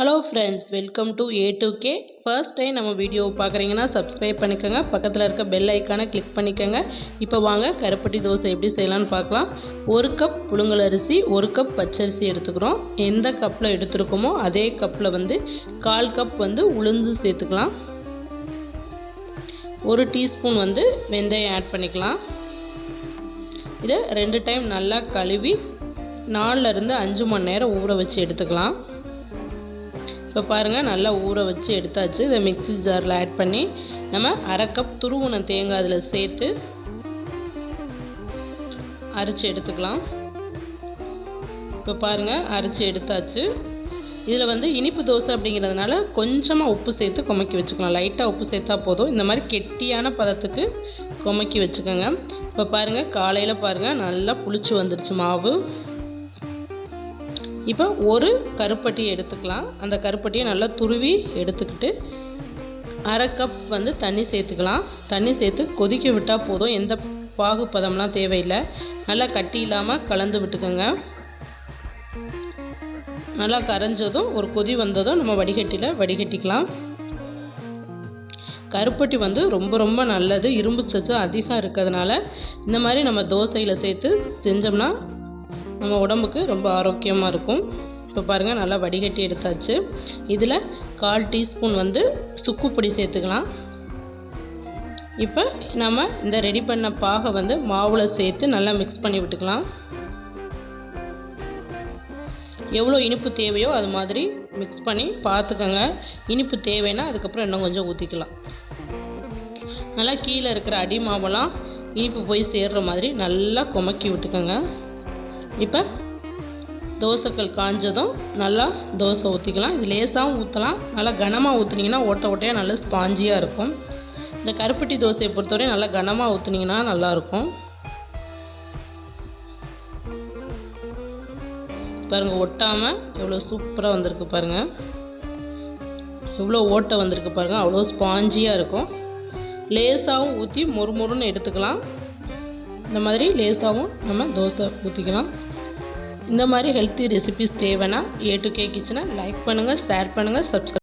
Hello friends welcome to A to K first time நம்ம video பார்க்குறீங்கன்னா subscribe பண்ணிக்கோங்க. பக்கத்தில் இருக்க பெல் ஐக்கானை கிளிக் பண்ணிக்கோங்க. இப்போ வாங்க கருப்பட்டி தோசை எப்படி செய்யலான்னு பார்க்கலாம். ஒரு கப் புழுங்கல் அரிசி ஒரு கப் பச்சரிசி எடுத்துக்கிறோம். எந்த கப்பில் எடுத்துருக்கோமோ அதே கப்பில் வந்து கால் கப் வந்து உளுந்து சேர்த்துக்கலாம். ஒரு டீஸ்பூன் வந்து வெந்தயம் ஆட் பண்ணிக்கலாம். இதை ரெண்டு டைம் நல்லா கழுவி நாலுலேருந்து அஞ்சு மணி நேரம் ஊற வச்சு எடுத்துக்கலாம். இப்போ பாருங்கள் நல்லா ஊற வச்சு எடுத்தாச்சு. இதை மிக்ஸி ஜாரில் ஆட் பண்ணி நம்ம அரை கப் துருவுன தேங்காய் அதில் சேர்த்து அரைச்சி எடுத்துக்கலாம். இப்போ பாருங்கள் அரைச்சி எடுத்தாச்சு. இதில் வந்து இனிப்பு தோசை அப்படிங்கிறதுனால கொஞ்சமாக உப்பு சேர்த்து கொமக்கி வச்சுக்கலாம். லைட்டாக உப்பு சேர்த்தா போதும். இந்த மாதிரி கெட்டியான பதத்துக்கு கொமக்கி வச்சுக்கோங்க. இப்போ பாருங்கள் காலையில் பாருங்கள் நல்லா புளிச்சு வந்துருச்சு மாவு. இப்போ ஒரு கருப்பட்டி எடுத்துக்கலாம். அந்த கருப்பட்டியை நல்லா துருவி எடுத்துக்கிட்டு அரை கப் வந்து தண்ணி சேர்த்துக்கலாம். தண்ணி சேர்த்து கொதிக்க விட்டால் போதும். எந்த பாகு பதம்லாம் தேவையில்லை. நல்லா கட்டி இல்லாமல் கலந்து விட்டுக்கோங்க. நல்லா கரைஞ்சதும் ஒரு கொதி வந்ததும் நம்ம வடிகட்டியில் வடிகட்டிக்கலாம். கருப்பட்டி வந்து ரொம்ப ரொம்ப நல்லது. இரும்பு சத்து அதிகம் இருக்கிறதுனால இந்த மாதிரி நம்ம தோசையில் சேர்த்து செஞ்சோம்னா நம்ம உடம்புக்கு ரொம்ப ஆரோக்கியமாக இருக்கும். இப்போ பாருங்கள் நல்லா வடிகட்டி எடுத்தாச்சு. இதில் கால் டீஸ்பூன் வந்து சுக்கு பொடி சேர்த்துக்கலாம். இப்போ நம்ம இந்த ரெடி பண்ண பாகை வந்து மாவில் சேர்த்து நல்லா மிக்ஸ் பண்ணி விட்டுக்கலாம். எவ்வளோ இனிப்பு தேவையோ அது மாதிரி மிக்ஸ் பண்ணி பார்த்துக்கோங்க. இனிப்பு தேவைன்னா அதுக்கப்புறம் இன்னும் கொஞ்சம் ஊற்றிக்கலாம் நல்லா கீழே இருக்கிற அடி மாவெல்லாம் இனிப்பு போய் சேர்கிற மாதிரி நல்லா கொமக்கி விட்டுக்கோங்க. இப்போ தோசைக்கல் காஞ்சதும் நல்லா தோசை ஊற்றிக்கலாம் இது லேசாகவும் ஊற்றலாம் நல்லா கனமாக ஊற்றுனீங்கன்னா ஓட்ட ஓட்டையாக நல்லா ஸ்பாஞ்சியாக இருக்கும். இந்த கருப்பட்டி தோசையை பொறுத்தவரை நல்லா கனமாக ஊற்றுனீங்கன்னா நல்லாயிருக்கும் பாருங்கள் ஒட்டாமல் எவ்வளோ சூப்பராக வந்திருக்கு பாருங்கள் எவ்வளோ ஓட்டை வந்திருக்கு பாருங்கள் அவ்வளோ ஸ்பாஞ்சியாக இருக்கும். லேசாகவும் ஊற்றி மொறு மொறுன்னு எடுத்துக்கலாம். இந்த மாதிரி லேசாகவும் நம்ம தோசை ஊற்றிக்கலாம் இந்த மாதிரி ஹெல்த்தி ரெசிபிஸ் தேவைன்னா ஏ டு கே கிச்சனை லைக் பண்ணுங்கள் ஷேர் பண்ணுங்கள் சப்ஸ்கிரைப்